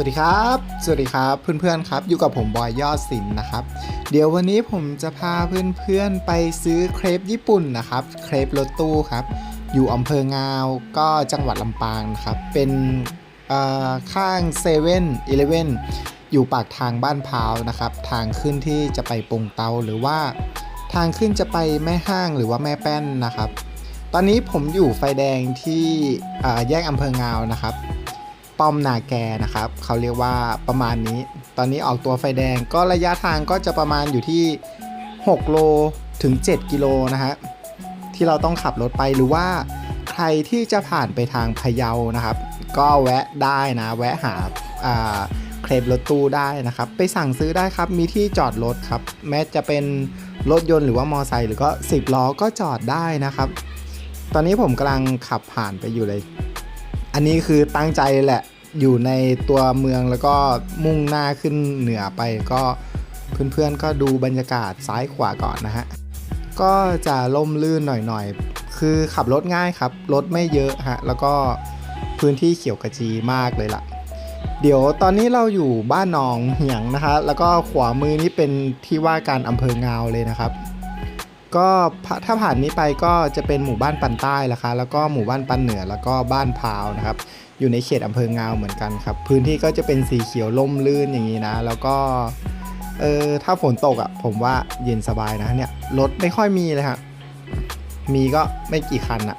สวัสดีครับ สวัสดีครับเพื่อนๆครับ อยู่กับผมบอยยอดศิลป์นะครับ เดี๋ยววันนี้ผมจะพาเพื่อนๆไปซื้อเครปญี่ปุ่นนะครับ เครปรถตู้ครับ อยู่อำเภองาวก็จังหวัดลำปางนะครับ เป็นข้างเซเว่นอีเลฟเว่นอยู่ปากทางบ้านพาวนะครับ ทางขึ้นที่จะไปปงเตาหรือว่า ทางขึ้นจะไปแม่ห้างหรือว่าแม่แป้นนะครับ ตอนนี้ผมอยู่ไฟแดงที่แยกอำเภองาวนะครับ ป้อมนาแกนะครับเขาเรียกว่าประมาณนี้ ตอนนี้ออกตัวไฟแดงก็ระยะทางก็จะประมาณอยู่ที่ 6 โลถึง 7 กิโลนะฮะที่เราต้องขับรถไปหรือว่าใครที่จะผ่านไปทางพะเยานะครับ ก็แวะได้นะแวะหาเครปรถตู้ได้นะครับ ไปสั่งซื้อได้ครับมีที่จอดรถครับ แม้จะเป็นรถยนต์หรือว่ามอไซค์หรือก็ 10 ล้อก็จอดได้นะครับ ตอนนี้ผมกำลังขับผ่านไปอยู่เลย อันนี้คือตั้งใจแหละอยู่ในตัวเมืองแล้วก็มุ่งหน้าขึ้นเหนือไปก็เพื่อนๆก็ดูบรรยากาศซ้ายขวาก่อนนะฮะ ก็จะล่มลื่นหน่อยๆ คือขับรถง่ายครับ รถไม่เยอะฮะ แล้วก็พื้นที่เขียวกระจีมากเลยล่ะ เดี๋ยวตอนนี้เราอยู่บ้านหนองเหียงนะคะ แล้วก็ขวามือนี่เป็นที่ว่าการอำเภองาวเลยนะครับ ก็ถ้าผ่านนี้ไปก็จะเป็นหมู่บ้านปันใต้ละคะแล้วก็หมู่บ้านปันเหนือแล้วก็บ้านพาวนะครับ อยู่ในเขตอำเภองาวเหมือนกันครับ พื้นที่ก็จะเป็นสีเขียวล่มลื่นอย่างนี้นะ แล้วก็เออถ้าฝนตกอะ่ะผมว่าเย็นสบายนะเนี่ยรถไม่ค่อยมีเลยฮะมีก็ไม่กี่คันอะ่ะ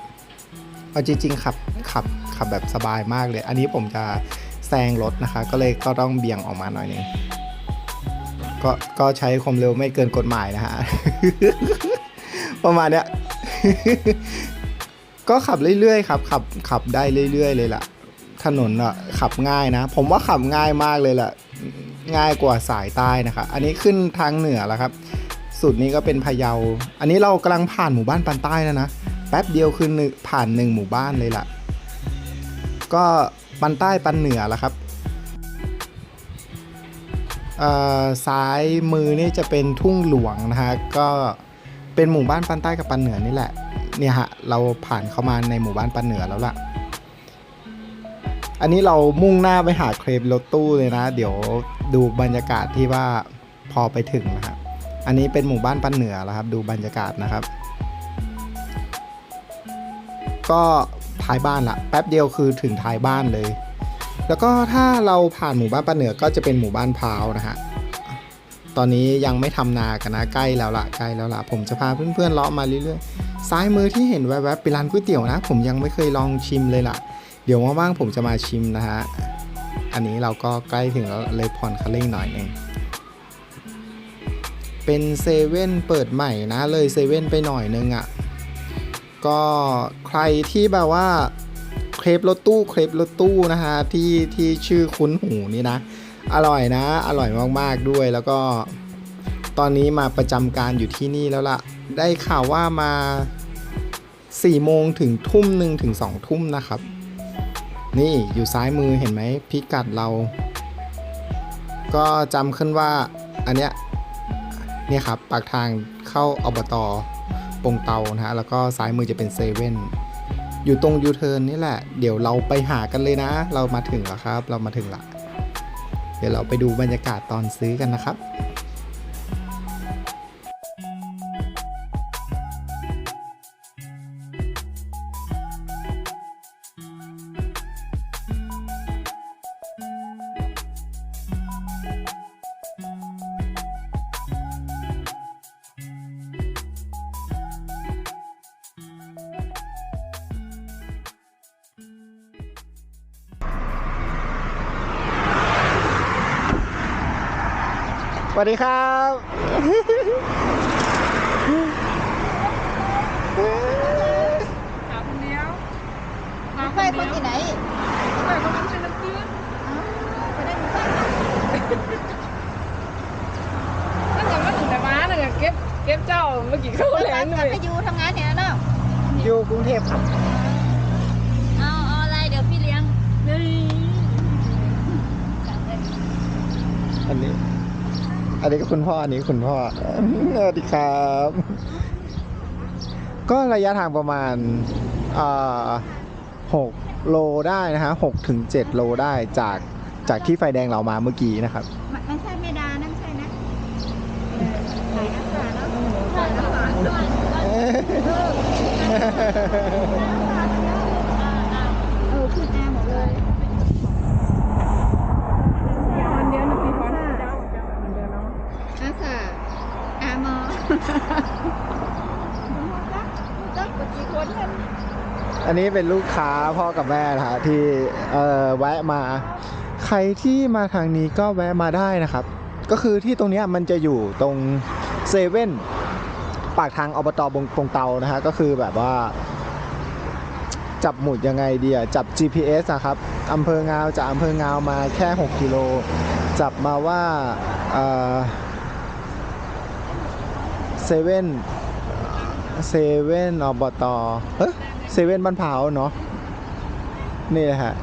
เอาจริงๆขับขับขับแบบสบายมากเลย อันนี้ผมจะแซงรถนะคะ ก็เลยก็ต้องเบี่ยงออกมาหน่อยนึงก็ก็ใช้ความเร็วไม่เกินกฎหมายนะฮะ ประมาณเนี้ย ก็ขับเรื่อยๆครับ ขับขับได้เรื่อยๆ เลยล่ะ ถนนอะขับง่ายนะ ผมว่าขับง่ายมากเลยล่ะ ง่ายกว่าสายใต้นะครับ อันนี้ขึ้นทางเหนือแล้วครับ สุดนี้ก็เป็นพะเยา อันนี้เรากำลังผ่านหมู่บ้านปันใต้แล้วนะ แป๊บเดียวคือผ่านหนึ่งหมู่บ้านเลยล่ะ ก็ปันใต้ปันเหนือแล้วครับซ้ายมือนี่จะเป็นทุ่งหลวงนะฮะก็ เป็นหมู่บ้านปันใต้กับปันเหนือนี่แหละ เนี่ยฮะ เราผ่านเข้ามาในหมู่บ้านปันเหนือแล้วล่ะ อันนี้เรามุ่งหน้าไปหาเครปรถตู้เลยนะ เดี๋ยวดูบรรยากาศที่ว่าพอไปถึงนะฮะอันนี้เป็นหมู่บ้านปันเหนือแล้วครับ ดูบรรยากาศนะครับ ก็ท้ายบ้านละแป๊บเดียวคือถึงท้ายบ้านเลย แล้วก็ถ้าเราผ่านหมู่บ้านปันเหนือก็จะเป็นหมู่บ้านพาวนะฮะ ตอนนี้ยังไม่ทำนากันนะใกล้แล้วละใกล้แล้วละผมจะพาเพื่อนๆเลาะมาเรื่อยๆซ้ายมือที่เห็นแวบๆเป็นร้านก๋วยเตี๋ยวนะ ผมยังไม่เคยลองชิมเลยล่ะเดี๋ยวว่างๆผมจะมาชิมนะฮะอันนี้เราก็ใกล้ถึงแล้วเลยผ่อนคันเร่งหน่อยหนึงเป็นเซเว่นเปิดใหม่นะเลยเซเว่นไปหน่อยนึงอะ่ะก็ใครที่แบบว่าเครปรถตู้เครปรถตู้นะฮะที่ที่ชื่อคุ้นหูนี่นะ อร่อยนะ อร่อยมากๆด้วยแล้วก็ตอนนี้มาประจำการอยู่ที่นี่แล้วล่ะ ได้ข่าวว่ามา4โมงถึงทุ่มหนึ่งถึง2ทุ่มนะครับ นี่อยู่ซ้ายมือเห็นไหมพิกัดเรา ก็จำขึ้นว่าอันเนี้ยเนี่ยครับปากทางเข้าอบตปงเตานะฮะแล้วก็ซ้ายมือจะเป็นเซเว่นอยู่ตรงยูเทิร์นนี่แหละ เดี๋ยวเราไปหากันเลยนะ เรามาถึงแล้วครับ เรามาถึงละ เดี๋ยวเราไปดูบรรยากาศตอนซื้อกันนะครับ สวัสดีครับ หาคนเดียวหาไฟคนที่ไหนไปคนนั้นเป็นน้ำตื้นอ้าวไปได้ไฟนั่นยังไม่ถึงแต่ม้าน่ะเก็บเก็บเจ้าเมื่อกี้เขาแหลงหน่อยไปอยู่ทำงานเนี่ยเนาะอยู่กรุงเทพครับเอาเอาอะไรเดี๋ยวพี่เลี้ยงนี่อันนี้ อันนี้ก็คุณพ่ออันนี้คุณพ่อสวัสดีครับ ก็ระยะทางประมาณอ่าหกโลได้นะฮะหกถึงเจ็ดโลได้จากจากที่ไฟแดงเรามาเมื่อกี้นะครับมันมันใช่ไม่ดานั่นใช่นะขายน้ำตาลเนาะขายน้ำตาลด้วยเออขึ้นแอร์หมดเลย มันเดียวนะพี่พรเจ้าเจ้ามันเดียวเนาะ อาสาอามอจักปกี่คนเห็น อันนี้เป็นลูกค้าพ่อกับแม่นะฮะที่เอ่อแวะมา ใครที่มาทางนี้ก็แวะมาได้นะครับ ก็คือที่ตรงนี้มันจะอยู่ตรงเซเว่นปากทางอบตบงปงเตานะฮะก็คือแบบว่า จับหมุดยังไงดีอะจับ GPS นะครับอำเภองาวจากอำเภองาวมาแค่ 6 กิโล จับมาว่าเซเว่นเซเว่นอบตเฮ้ย เซเว่นบ้านเผาเนาะนี่แหละฮะ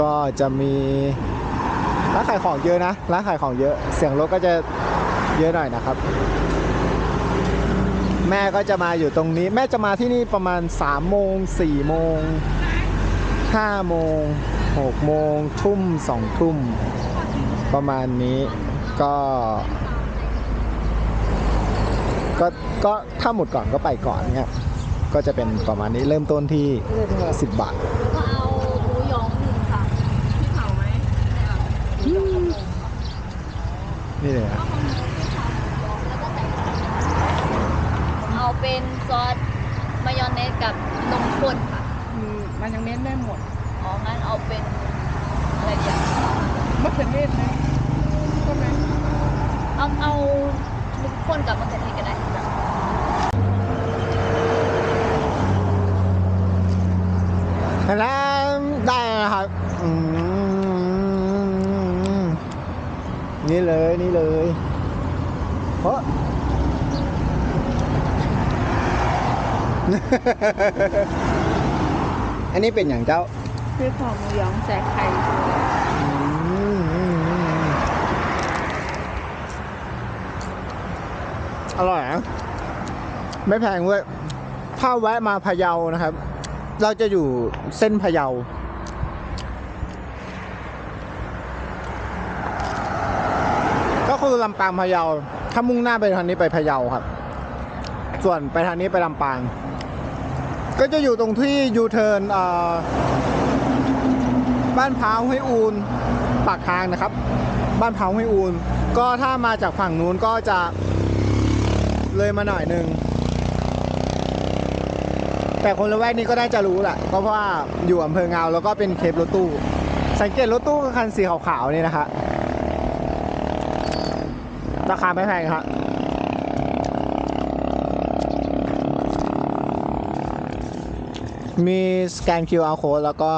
ก็จะมีร้านขายของเยอะนะร้านขายของเยอะ เสียงรถก็จะเยอะหน่อยนะครับ แม่ก็จะมาอยู่ตรงนี้ แม่จะมาที่นี่ประมาณ3โมง4โมง5โมง6โมงทุ่ม2ทุ่มประมาณนี้ก็ก็ก็ถ้าหมดก่อนก็ไปก่อนเนี่ย ก็จะเป็นประมาณนี้เริ่มต้นที่ 10 บาท ก็เอาหมูหยองหนึ่งค่ะพี่เผาไหมหมูหยองกระพงนี่เลยก็นะของหมูที่ทำหมูหยองแล้วก็ใส่เอาเป็นซอสมายองเนสกับนมข้นค่ะ อืมมันยังเน้นได้หมดอ๋อ งั้นเอาเป็นอะไรเดียวมะเขือเทศไหมก็ไหมเอาเอานมข้นกับมะเขือเทศก็ได้ค่ะ แล้วได้นะครับอืมนี่เลยนี่เลยเพราะ อันนี้เป็นอย่างเจ้าพี่เผาหมูหยองใส่ไข่อร่อยนะไม่แพงด้วยถ้าแวะมาพะเยานะครับ เราจะอยู่เส้นพะเยาก็คือลำปางพะเยา ถ้ามุ่งหน้าไปทางนี้ไปพะเยาครับ ส่วนไปทางนี้ไปลำปาง ก็จะอยู่ตรงที่ยูเทิร์นบ้านพร้าวห้วยอูนปากทางนะครับ บ้านพร้าวห้วยอูนก็ถ้ามาจากฝั่งนู้นก็จะเลยมาหน่อยหนึงแต่คนละแวกนี้ก็น่าจะรู้แหละก็เพราะว่าอยู่อำเภอเงาแล้วก็เป็นเคปรถตู้ สังเกตรถตู้คันสีขาวๆนี่นะฮะราคาไม่แพงครับ มีสแกน QR code แล้วก็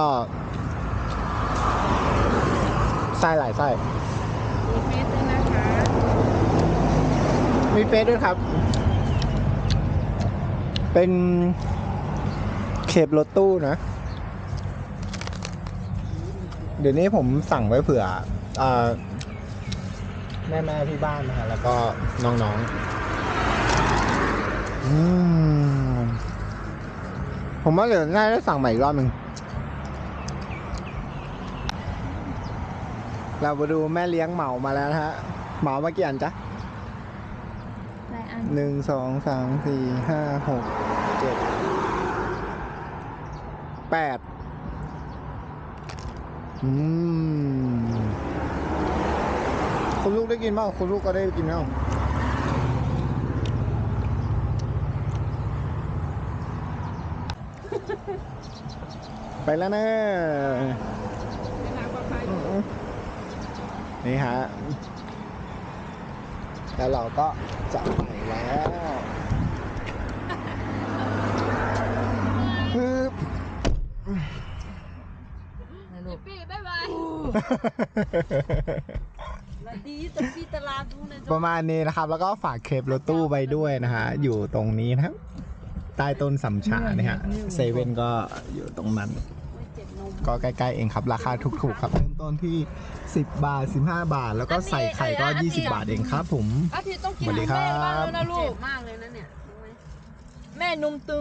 ไส้หลายไส้มีเฟสด้วยนะคะมีเฟซด้วยครับ เป็นเคปรถตู้นะ เดี๋ยวนี้ผมสั่งไว้เผื่ออแม่แม่ที่บ้านนะฮะแล้วก็น้องๆ อืม ผมว่าเดี๋ยวน่าจะสั่งใหม่อีกรอบหนึ่งเรามาดูแม่เลี้ยงเหมามาแล้วนะฮะ เหมามากี่อันจ๊ะหลายอันหนึ่งสองสามสี่ห้าหกเจ็ดแปดอืม คุณลูกได้กินเปล่าคุณลูกก็ได้กินแล้ว ไปแล้วนะเวลาปลอดภัยนี่ฮะ แล้วเราก็จะไปแล้วปึ๊บพี่บ๊ายบายสวัสดีตะพี่ตลาดดูนะประมาณนี้นะครับ แล้วก็ฝากเคปรถตู้ไปด้วยนะฮะ อยู่ตรงนี้นะครับ ใต้ต้นสำชาเนี่ยฮะเซเว่นก็อยู่ตรงนั้นเจ็บนมก็ใกล้ๆเองครับ ราคาถูกๆครับเริ่มต้นที่ 10 บาท 15 บาท แล้วก็ใส่ไข่ก็ 20 บาทเองครับผม อาทิตย์ต้องกินสวัสดีนมครับแม่บ้างแล้วนะลูเจ็กบมากเลยนะเนี่ยรู้ไหมแม่นมตึง